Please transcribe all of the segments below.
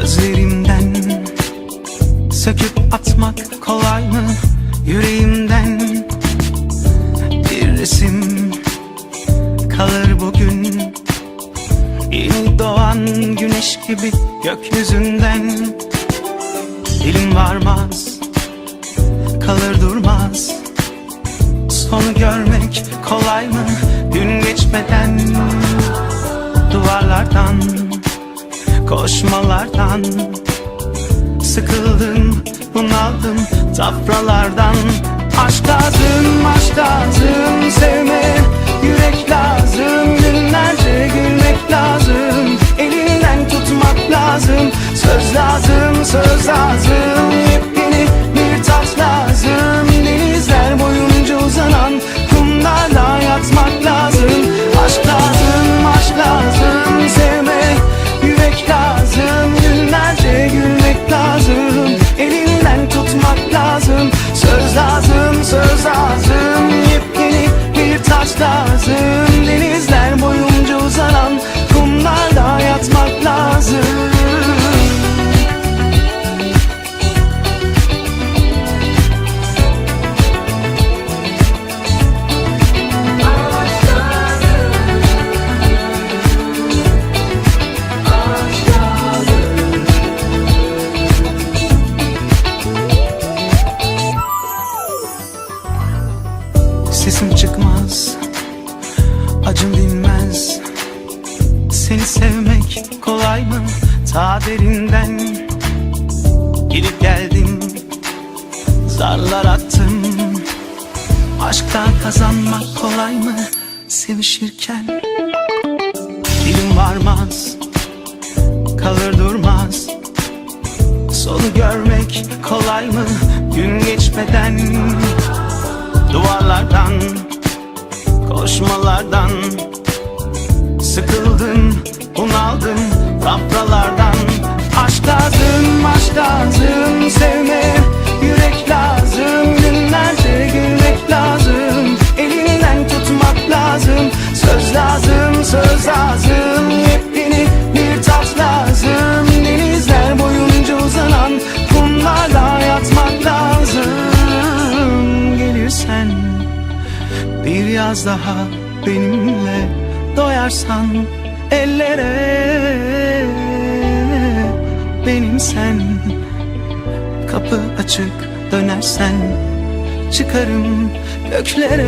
Gözlerimden Söküp atmak kolay mı? Yüreğimden Bir resim kalır bugün. Yeni doğan güneş gibi gökyüzünden Dilim varmaz kalır durmaz. Sonu görmek kolay mı? Gün geçmeden Duvarlardan koşmalardan. Sıkıldım bunaldım tafralardan. Aşk lazım aşk lazım sevme Yürek lazım Acım dinmez. Seni sevmek kolay mı? Ta derinden Gidip geldim. Zarlar attım. Aşktan kazanmak kolay mı? Sevişirken Dilim varmaz. Kalır durmaz. Sonu görmek kolay mı? Gün geçmeden Duvarlardan Koşmalardan Sıkıldım Bunaldım Rafralardan Aşk lazım Aşk lazım Sevme daha benimle doyarsan ellere benim sen. Kapı açık dönersen çıkarım göklere.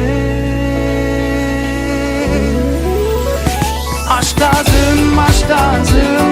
Aşk lazım, aşk lazım